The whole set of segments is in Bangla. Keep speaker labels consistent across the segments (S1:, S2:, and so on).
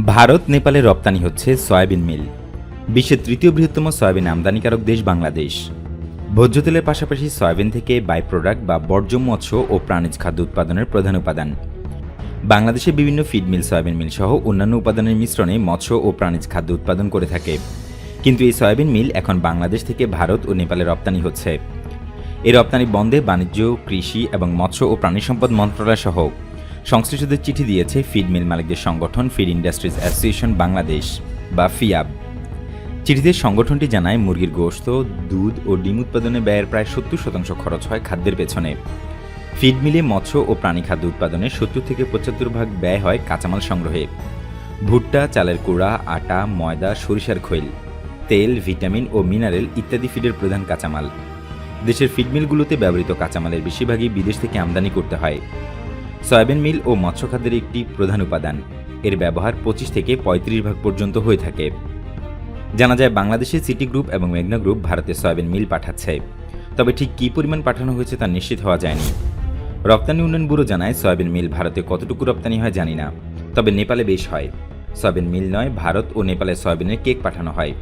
S1: ভারত, নেপালে রপ্তানি হচ্ছে সয়াবিন মিল। বিশ্বের তৃতীয় বৃহত্তম সয়াবিন আমদানিকারক দেশ বাংলাদেশ। ভোজ্য তেলের পাশাপাশি সয়াবিন থেকে বাই প্রোডাক্ট বা বর্জ্য মৎস্য ও প্রাণীজ খাদ্য উৎপাদনের প্রধান উপাদান। বাংলাদেশে বিভিন্ন ফিড মিল সয়াবিন মিল সহ অন্যান্য উপাদানের মিশ্রণে মৎস্য ও প্রাণীজ খাদ্য উৎপাদন করে থাকে। কিন্তু এই সয়াবিন মিল এখন বাংলাদেশ থেকে ভারত ও নেপালে রপ্তানি হচ্ছে। এই রপ্তানি বন্ধে বাণিজ্য, কৃষি এবং মৎস্য ও প্রাণী সম্পদ মন্ত্রণালয় সহ সংশ্লিষ্টদের চিঠি দিয়েছে ফিড মিল মালিকদের সংগঠন ফিড ইন্ডাস্ট্রিজ অ্যাসোসিয়েশন বাংলাদেশ বা ফিয়াব। চিঠিতে সংগঠনটি জানায়, মুরগির গোশত, দুধ ও ডিম উৎপাদনে ব্যয়ের প্রায় সত্তর শতাংশ খরচ হয় খাদ্যের পেছনে। ফিড মিলে মৎস্য ও প্রাণী খাদ্য উৎপাদনে সত্তর থেকে পঁচাত্তর ভাগ ব্যয় হয় কাঁচামাল সংগ্রহে। ভুট্টা, চালের কুড়া, আটা, ময়দা, সরিষার খৈল, তেল, ভিটামিন ও মিনারেল ইত্যাদি ফিডের প্রধান কাঁচামাল। দেশের ফিড মিলগুলোতে ব্যবহৃত কাঁচামালের বেশিরভাগই বিদেশ থেকে আমদানি করতে হয়। সয়াবিন মিল ও মৎস্য খাদ্যের একটি প্রধান উপাদান। এর ব্যবহার পঁচিশ থেকে পঁয়ত্রিশ ভাগ পর্যন্ত হয়ে থাকে। জানা যায় বাংলাদেশে সিটি গ্রুপ এবং মেঘনা গ্রুপ ভারতে সয়াবিন মিল পাঠাচ্ছে। তবে ঠিক কী পরিমাণ পাঠানো হয়েছে তা নিশ্চিত হওয়া যায়নি। রপ্তানি উন্নয়ন ব্যুরো জানায়, সয়াবিন মিল ভারতে কতটুকু রপ্তানি হয় জানি না। তবে নেপালে বেশ হয়। সয়াবিন মিল নয়, ভারত ও নেপালে সয়াবিনের কেক পাঠানো হয়।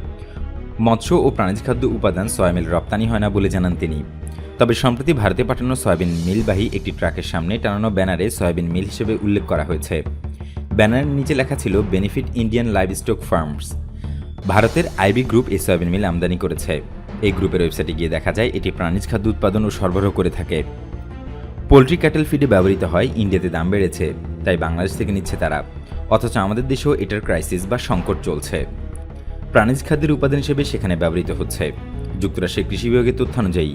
S1: মৎস্য ও প্রাণীজ খাদ্য উপাদান সয়ামিল রপ্তানি হয় না বলে জানান তিনি। তবে সম্প্রতি ভারতে পাঠানো সয়াবিন মিলবাহী একটি ট্রাকের সামনে টানানো ব্যানারে সয়াবিন মিল হিসেবে উল্লেখ করা হয়েছে। ব্যানারের নিচে লেখা ছিল বেনিফিট ইন্ডিয়ান লাইভস্টক ফার্মস ভারতের আইবি গ্রুপ এই সয়াবিন মিল আমদানি করেছে। এই গ্রুপের ওয়েবসাইটে গিয়ে দেখা যায়, এটি প্রাণীজ খাদ্য উৎপাদন ও সরবরাহ করে থাকে। পোলট্রি ক্যাটেল ফিডে ব্যবহৃত হয়, ইন্ডিয়াতে দাম বেড়েছে, তাই বাংলাদেশ থেকে নিচ্ছে তারা। অথচ আমাদের দেশেও এটার ক্রাইসিস বা সংকট চলছে। প্রাণীজ খাদ্যের উপাদান হিসেবে সেখানে ব্যবহৃত হচ্ছে। যুক্তরাষ্ট্রের কৃষি বিভাগের তথ্য অনুযায়ী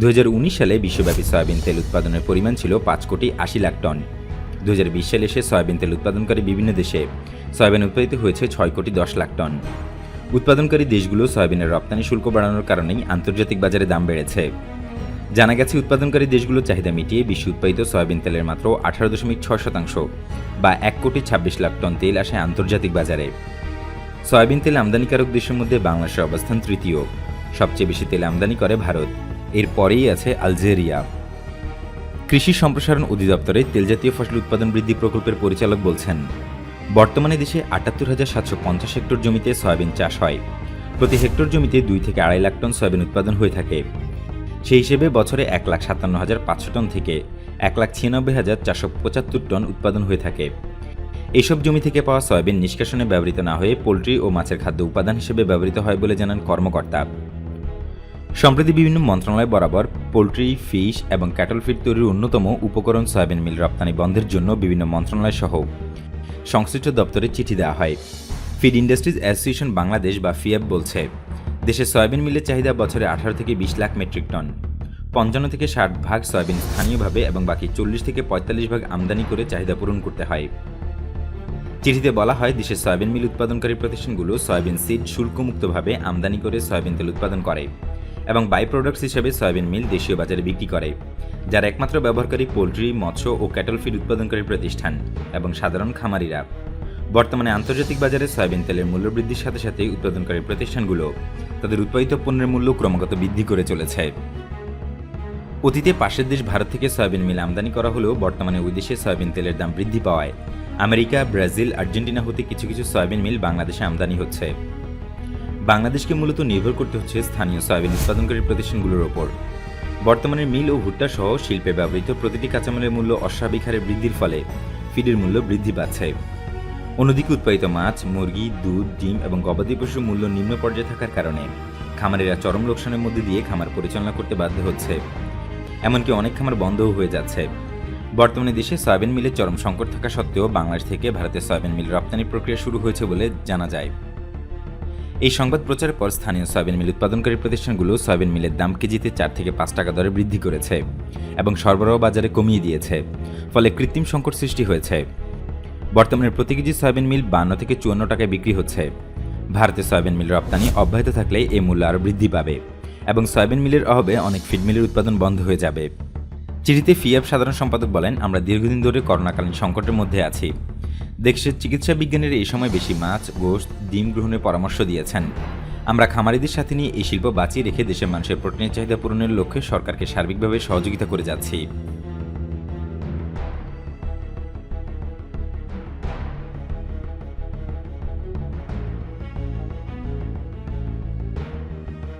S1: দু হাজার উনিশ সালে বিশ্বব্যাপী সয়াবিন তেল উৎপাদনের পরিমাণ ছিল পাঁচ কোটি আশি লাখ টন। দু হাজার বিশ সালে এসে সয়াবিন তেল উৎপাদনকারী বিভিন্ন দেশে সয়াবিন উৎপাদিত হয়েছে ছয় কোটি দশ লাখ টন। উৎপাদনকারী দেশগুলো সয়াবিনের রপ্তানি শুল্ক বাড়ানোর কারণেই আন্তর্জাতিক বাজারে দাম বেড়েছে। জানা গেছে, উৎপাদনকারী দেশগুলোর চাহিদা মিটিয়ে বিশ্ব উৎপাদিত সয়াবিন তেলের মাত্র আঠারো দশমিক ছয় শতাংশ বা এক কোটি ছাব্বিশ লাখ টন তেল আসে আন্তর্জাতিক বাজারে। সয়াবিন তেল আমদানিকারক দেশের মধ্যে বাংলাদেশের অবস্থান তৃতীয়। সবচেয়ে বেশি তেল আমদানি করে ভারত। এর পরেই আছে আলজেরিয়া। কৃষি সম্প্রসারণ অধিদপ্তরে তেলজাতীয় ফসল উৎপাদন বৃদ্ধি প্রকল্পের পরিচালক বলছেন, বর্তমানে দেশে আটাত্তর হাজার সাতশো পঞ্চাশ হেক্টর জমিতে সয়াবিন চাষ হয়। প্রতি হেক্টর জমিতে দুই থেকে আড়াই লাখ টন সয়াবিন উৎপাদন হয়ে থাকে। সেই হিসেবে বছরে এক লাখ সাতান্ন হাজার পাঁচশো টন থেকে এক লাখ ছিয়ানব্বই হাজার চারশো পঁচাত্তর টন উৎপাদন হয়ে থাকে। এইসব জমি থেকে পাওয়া সয়াবিন নিষ্কাশনে ব্যবহৃত না হয়ে পোলট্রি ও মাছের খাদ্য উপাদান হিসেবে ব্যবহৃত হয় বলে জানান কর্মকর্তা। সম্প্রতি বিভিন্ন মন্ত্রণালয় বরাবর পোলট্রি, ফিশ এবং ক্যাটল ফিড তৈরির অন্যতম উপকরণ সয়াবিন মিল রপ্তানি বন্ধের জন্য বিভিন্ন মন্ত্রণালয় সহ সংশ্লিষ্ট দপ্তরে চিঠি দেওয়া হয়। ফিড ইন্ডাস্ট্রিজ অ্যাসোসিয়েশন বাংলাদেশ বা ফিএফ বলছে, দেশে সয়াবিন মিলের চাহিদা বছরে আঠারো থেকে বিশ লাখ মেট্রিক টন। পঞ্চান্ন থেকে ষাট ভাগ সয়াবিন স্থানীয়ভাবে এবং বাকি চল্লিশ থেকে পঁয়তাল্লিশ ভাগ আমদানি করে চাহিদা পূরণ করতে হয়। চিঠিতে বলা হয় দেশের সয়াবিন মিল উৎপাদনকারী প্রতিষ্ঠানগুলো সয়াবিন সিড শুল্কমুক্তভাবে আমদানি করে সয়াবিন তেল উৎপাদন করে এবং বাই প্রোডাক্টস হিসেবে সয়াবিন মিল দেশীয় বাজারে বিক্রি করে, যার একমাত্র ব্যবহারকারী পোলট্রি, মৎস্য ও ক্যাটল ফিড উৎপাদনকারী প্রতিষ্ঠান এবং সাধারণ খামারিরা। বর্তমানে আন্তর্জাতিক বাজারে সয়াবিন তেলের মূল্য বৃদ্ধির সাথে সাথে উৎপাদনকারী প্রতিষ্ঠানগুলো তাদের উৎপাদিত পণ্যের মূল্য ক্রমাগত বৃদ্ধি করে চলেছে। অতীতে পাশের দেশ ভারত থেকে সয়াবিন মিল আমদানি করা হলেও বর্তমানে ওই দেশে সয়াবিন তেলের দাম বৃদ্ধি পাওয়ায় আমেরিকা, ব্রাজিল, আর্জেন্টিনা হতে কিছু কিছু সয়াবিন মিল বাংলাদেশে আমদানি হচ্ছে। বাংলাদেশকে মূলত নির্ভর করতে হচ্ছে স্থানীয় সয়াবিন উৎপাদনকারী প্রতিষ্ঠানগুলোর ওপর। বর্তমানে মিল ও ভুট্টা সহ শিল্পে ব্যবহৃত প্রতিটি কাঁচামালের মূল্য অস্বাভাবিক হারে বৃদ্ধির ফলে ফিডের মূল্য বৃদ্ধি পাচ্ছে। অন্যদিকে উৎপাদিত মাছ, মুরগি, দুধ, ডিম এবং গবাদি পশুর মূল্য নিম্ন পর্যায়ে থাকার কারণে খামারেরা চরম লোকসানের মধ্যে দিয়ে খামার পরিচালনা করতে বাধ্য হচ্ছে। এমনকি অনেক খামার বন্ধও হয়ে যাচ্ছে। বর্তমানে দেশে সয়াবিন মিলের চরম সংকট থাকা সত্ত্বেও বাংলাদেশ থেকে ভারতে সয়াবিন মিল রপ্তানি প্রক্রিয়া শুরু হয়েছে বলে জানা যায়। এই সংবাদ প্রচারের পর স্থানীয় সয়াবিন মিল উৎপাদনকারী প্রতিষ্ঠানগুলো সয়াবিন মিলের দাম কেজিতে চার থেকে পাঁচ টাকা দরে বৃদ্ধি করেছে এবং সরবরাহ বাজারে কমিয়ে দিয়েছে, ফলে কৃত্রিম সংকট সৃষ্টি হয়েছে। বর্তমানে প্রতি কেজি সয়াবিন মিল বান্ন থেকে চুয়ান্ন টাকায় বিক্রি হচ্ছে। ভারতে সয়াবিন মিল রপ্তানি অব্যাহত থাকলে এই মূল্য আরও বৃদ্ধি পাবে এবং সয়াবিন মিলের অভাবে অনেক ফিড মিলের উৎপাদন বন্ধ হয়ে যাবে। চিঠিতে ফিএফ সাধারণ সম্পাদক বলেন, আমরা দীর্ঘদিন ধরে করোনাকালীন সংকটের মধ্যে আছি। দেশের চিকিৎসা বিজ্ঞানীরা এই সময় বেশি মাছ, গোশত, ডিম গ্রহণের পরামর্শ দিয়েছেন। আমরা খামারিদের সাথে নিয়ে এই শিল্প বাঁচিয়ে রেখে দেশের মানুষের প্রোটিনের চাহিদা পূরণের লক্ষ্যে সরকারকে সার্বিকভাবে সহযোগিতা করে যাচ্ছি।